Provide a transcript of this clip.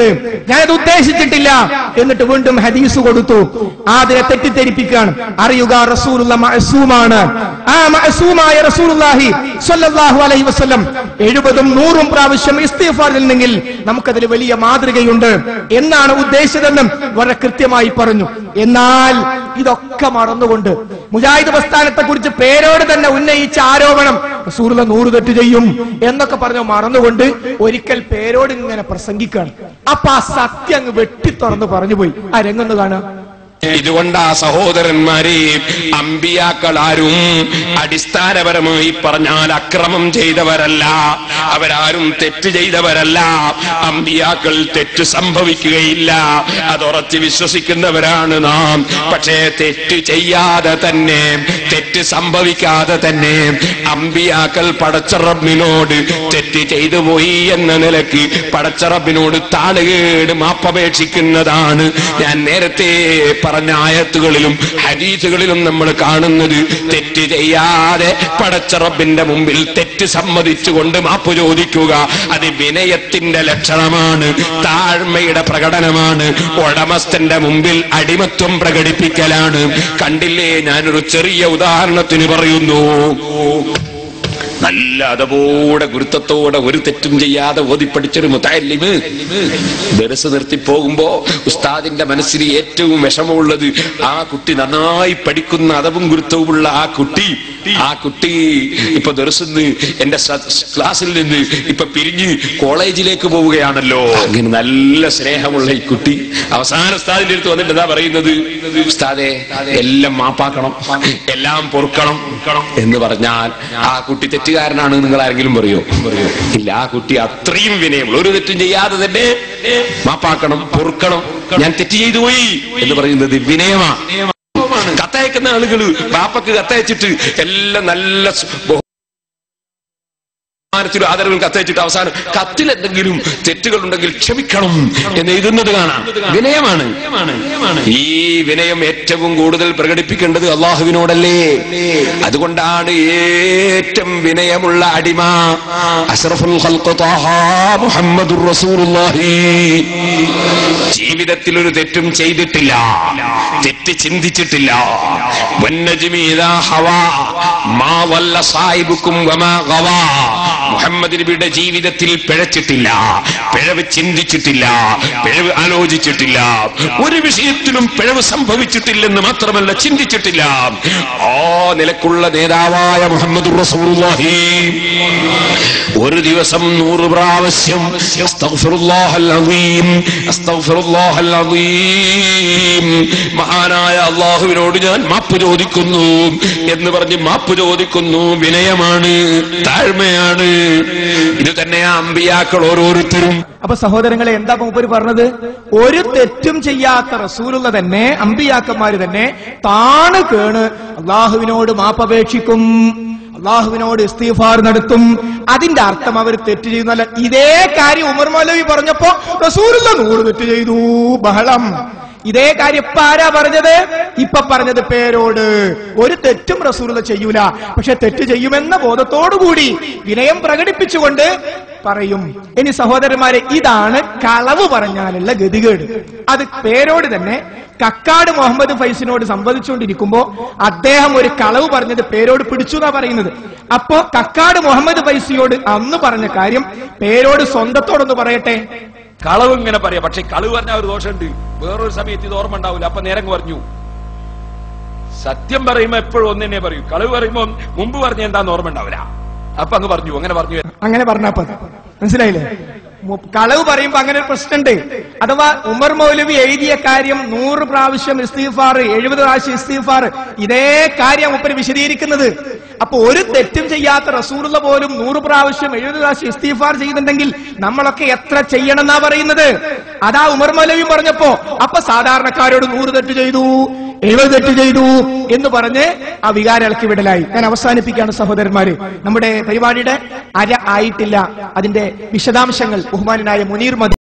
ചെയ്യരുത് ഞാനത് ഉദ്ദേശിച്ചിട്ടില്ല. എന്നിട്ട് വീണ്ടും ഹദീസ് കൊടുത്തു. അതിനെ തെറ്റിദ്ധരിപ്പിക്കുകയാണ്. അറിയുക റസൂലുള്ള മഅസൂമാണ്. ആ മഅസൂമായ റസൂലുള്ളാഹി സ്വല്ലല്ലാഹു അലൈഹി വസല്ലം എഴുപതും നൂറും പ്രാവശ്യം ഇസ്തിഗ്ഫാർ നമുക്കതിൽ വലിയ മാതൃകയുണ്ട്. എന്നാണ് ഉദ്ദേശിച്ചതെന്നും വളരെ കൃത്യമായി പറഞ്ഞു. എന്നാൽ ഇതൊക്കെ മറന്നുകൊണ്ട് മുജാഹിദ് പ്രസ്ഥാനത്തെ കുറിച്ച് പേരോട് തന്നെ ഉന്നയിച്ച ആരോപണം റസൂലുള്ള നൂറ് തെറ്റ് ചെയ്യും എന്നൊക്കെ പറഞ്ഞു മറന്നുകൊണ്ട് ഒരിക്കൽ പേരോട് ഇങ്ങനെ പ്രസംഗിക്കുകയാണ്. അപ്പൊ ആ സത്യം അങ്ങ് വെട്ടി തുറന്ന് പറഞ്ഞു പോയി ആ രംഗൊന്ന് കാണുക. ഇതുകൊണ്ട് ആ സഹോദരന്മാരെ അമ്പിയാക്കൾ ആരും അടിസ്ഥാനപരമായി പറഞ്ഞാൽ അക്രമം ചെയ്തവരല്ല. അവരാരും തെറ്റ് ചെയ്തവരല്ല. അമ്പിയാക്കൾ തെറ്റ് സംഭവിക്കുകയില്ല. അതുറച്ച് വിശ്വസിക്കുന്നവരാണ് നാം. പക്ഷേ തെറ്റ് ചെയ്യാതെ തന്നെ തെറ്റ് സംഭവിക്കാതെ തന്നെ അമ്പിയാക്കൾ പടച്ചറബിനോട് തെറ്റ് ചെയ്തു പോയി എന്ന നിലയ്ക്ക് പടച്ചറബിനോട് താളുകേട് മാപ്പപേക്ഷിക്കുന്നതാണ്. ഞാൻ നേരത്തെ ആയത്തുകളിലും ഹരീസുകളിലും നമ്മൾ കാണുന്നത് തെറ്റ് ചെയ്യാതെ പടച്ചറബിന്റെ മുമ്പിൽ തെറ്റ് സമ്മതിച്ചുകൊണ്ട് മാപ്പ് ചോദിക്കുക. അത് വിനയത്തിന്റെ ലക്ഷണമാണ് താഴ്മയുടെ പ്രകടനമാണ് ഉടമസ്ഥന്റെ മുമ്പിൽ അടിമത്വം പ്രകടിപ്പിക്കലാണ്. കണ്ടില്ലേ? ഞാനൊരു ചെറിയ ഉദാഹരണത്തിന് പറയുന്നു. നല്ല അതപോടെ ഗുരുത്വത്തോടെ ഒരു തെറ്റും ചെയ്യാതെ ഓതിപ്പടിച്ചൊരു മുത്തല്ലിമ് ദരസ് നിർത്തി പോകുമ്പോ ഉസ്താദിന്റെ മനസ്സിൽ ഏറ്റവും വിഷമമുള്ളത് ആ കുട്ടി നന്നായി പഠിക്കുന്ന അതവും ഗുരുത്വവുമുള്ള ആ കുട്ടി. ആ കുട്ടി ഇപ്പൊ ദർശന്ന് എന്റെ ക്ലാസ്സിൽ നിന്ന് ഇപ്പൊ പിരിഞ്ഞ് കോളേജിലേക്ക് പോവുകയാണല്ലോ. അങ്ങനെ നല്ല സ്നേഹമുള്ള ഈ കുട്ടി. അവസാന ഉസ്താദിന്റെ അടുത്ത് വന്നിട്ട് എന്താ പറയുന്നത്? ഉസ്താദെ എല്ലാം മാപ്പാക്കണം എല്ലാം പൊറുക്കണം എന്ന് പറഞ്ഞാൽ ആ കുട്ടി തെറ്റുകാരനാണ് നിങ്ങൾ ആരെങ്കിലും പറയോ? ഇല്ല ആ കുട്ടി അത്രയും വിനയമുള്ള. ഒരു തെറ്റും ചെയ്യാതെ തന്നെ മാപ്പാക്കണം പൊറുക്കണം. ഞാൻ തെറ്റ് ചെയ്തു പോയി എന്ന് പറയുന്നത് വിനയമാ. കത്തയക്കുന്ന ആളുകൾ പാപ്പക്ക് കത്തയച്ചിട്ട് എല്ലാം നല്ല ആദരവും കത്തയച്ചിട്ട് അവസാനം കത്തിൽ എന്തെങ്കിലും തെറ്റുകൾ ഉണ്ടെങ്കിൽ ക്ഷമിക്കണം എന്ന് എഴുതുന്നത് കാണാം. വിനയമാണ്. ഈ വിനയം ഏറ്റവും കൂടുതൽ പ്രകടിപ്പിക്കേണ്ടത് അള്ളാഹുവിനോടല്ലേ? അതുകൊണ്ടാണ് ഏറ്റവും വിനയമുള്ള അടിമ റസൂലുള്ളാഹി. ജീവിതത്തിൽ ഒരു തെറ്റും ചെയ്തിട്ടില്ല. തെറ്റ് ചിന്തിച്ചിട്ടില്ല. വന്നജ്മി ഹവാ മാ വല്ല സായിബുക്കും വമാ ഗവാ. മുഹമ്മദ് നബിയുടെ ജീവിതത്തിൽ പിഴച്ചിട്ടില്ല. പിഴവ് ചിന്തിച്ചിട്ടില്ല. പിഴവ് ആലോചിച്ചിട്ടില്ല. ഒരു വിഷയത്തിലും പിഴവ് സംഭവിച്ചിട്ടില്ലെന്ന് മാത്രമല്ല ചിന്തിച്ചിട്ടില്ല. ആ നിലക്കുള്ള നേതാവായ മുഹമ്മദ് ഒരു ദിവസം നൂറ് പ്രാവശ്യം. മഹാനായ അള്ളാഹുവിനോട് ഞാൻ മാപ്പ് ചോദിക്കുന്നു എന്ന് പറഞ്ഞ് മാപ്പ് ചോദിക്കുന്നു. വിനയമാണ് താഴ്മയാണ്. ഇത് തന്നെയാ അമ്പിയാക്കൾ ഓരോരുത്തരും. അപ്പൊ സഹോദരങ്ങളെ എന്താ മൂപ്പര് പറഞ്ഞത്? ഒരു തെറ്റും ചെയ്യാത്ത റസൂലുള്ള തന്നെ അമ്പിയാക്കന്മാര് തന്നെ താണ് കേണ്. അള്ളാഹുവിനോട് മാപ്പപേക്ഷിക്കും അള്ളാഹുവിനോട് ഇസ്തീഫാർ നടത്തും. അതിന്റെ അർത്ഥം അവർ തെറ്റ് ചെയ്യുന്നല്ല ഇതേ കാര്യം ഉമർ മൗലവി പറഞ്ഞപ്പോ റസൂലുള്ള നൂറ് തെറ്റ് ചെയ്തു. ബഹളം. ഇതേ കാര്യം ഇപ്പൊ ആരാ പറഞ്ഞത്? ഇപ്പൊ പറഞ്ഞത് പേരോട്. ഒരു തെറ്റും റസൂല ചെയ്യൂല. പക്ഷെ തെറ്റ് ചെയ്യുമെന്ന ബോധത്തോടുകൂടി വിനയം പ്രകടിപ്പിച്ചുകൊണ്ട് പറയും. ഇനി സഹോദരന്മാരെ ഇതാണ് കളവ് പറഞ്ഞാലുള്ള ഗതികേട്. അത് പേരോട് തന്നെ കക്കാട് മുഹമ്മദ് ഫൈസിനോട് സംവദിച്ചുകൊണ്ടിരിക്കുമ്പോ അദ്ദേഹം ഒരു കളവ് പറഞ്ഞത് പേരോട് പിടിച്ചു എന്നാ പറയുന്നത്. അപ്പോ കക്കാട് മുഹമ്മദ് ഫൈസിയോട് അന്ന് പറഞ്ഞ കാര്യം പേരോട് സ്വന്തത്തോടൊന്ന് പറയട്ടെ. കളവ് ഇങ്ങനെ പറയാം. പക്ഷെ കളവ് പറഞ്ഞാൽ ഒരു ദോഷമുണ്ട്. വേറൊരു സമയത്ത് ഇത് ഓർമ്മ ഉണ്ടാവില്ല. അപ്പൊ നേരം പറഞ്ഞു. സത്യം പറയുമ്പോ എപ്പോഴും ഒന്ന് തന്നെ പറയൂ. കളവ് പറയുമ്പോ മുമ്പ് പറഞ്ഞ എന്താന്ന് ഓർമ്മ ഉണ്ടാവില്ല. അപ്പൊ അങ്ങ് പറഞ്ഞു. അങ്ങനെ പറഞ്ഞു അങ്ങനെ പറഞ്ഞാ മതി മനസ്സിലായില്ലേ? കളവ് പറയുമ്പോ അങ്ങനെ ഒരു പ്രശ്നമുണ്ട്. അഥവാ ഉമർ മൗലവി എഴുതിയ കാര്യം നൂറ് പ്രാവശ്യം ഇസ്തീഫാർ എഴുപത് പ്രാവശ്യം ഇസ്തീഫാർ ഇതേ കാര്യം ഉപ്പര് വിശദീകരിക്കുന്നത്. അപ്പൊ ഒരു തെറ്റും ചെയ്യാത്ത റസൂറുള്ള പോലും നൂറ് പ്രാവശ്യം എഴുപത് പ്രാവശ്യം ഇസ്തീഫാർ ചെയ്യുന്നുണ്ടെങ്കിൽ നമ്മളൊക്കെ എത്ര ചെയ്യണം എന്നാ പറയുന്നത്? അതാ ഉമർ മലയും പറഞ്ഞപ്പോ അപ്പൊ സാധാരണക്കാരോട് നൂറ് തെറ്റ് ചെയ്തു എഴുപത് തെറ്റ് ചെയ്തു എന്ന് പറഞ്ഞ് ആ വികാരം ഇളക്കി വിടലായി. ഞാൻ അവസാനിപ്പിക്കുകയാണ് സഹോദരന്മാര്. നമ്മുടെ പരിപാടിയുടെ അര ആയിട്ടില്ല. അതിന്റെ വിശദാംശങ്ങൾ ബഹുമാനായ മുനീർ മതി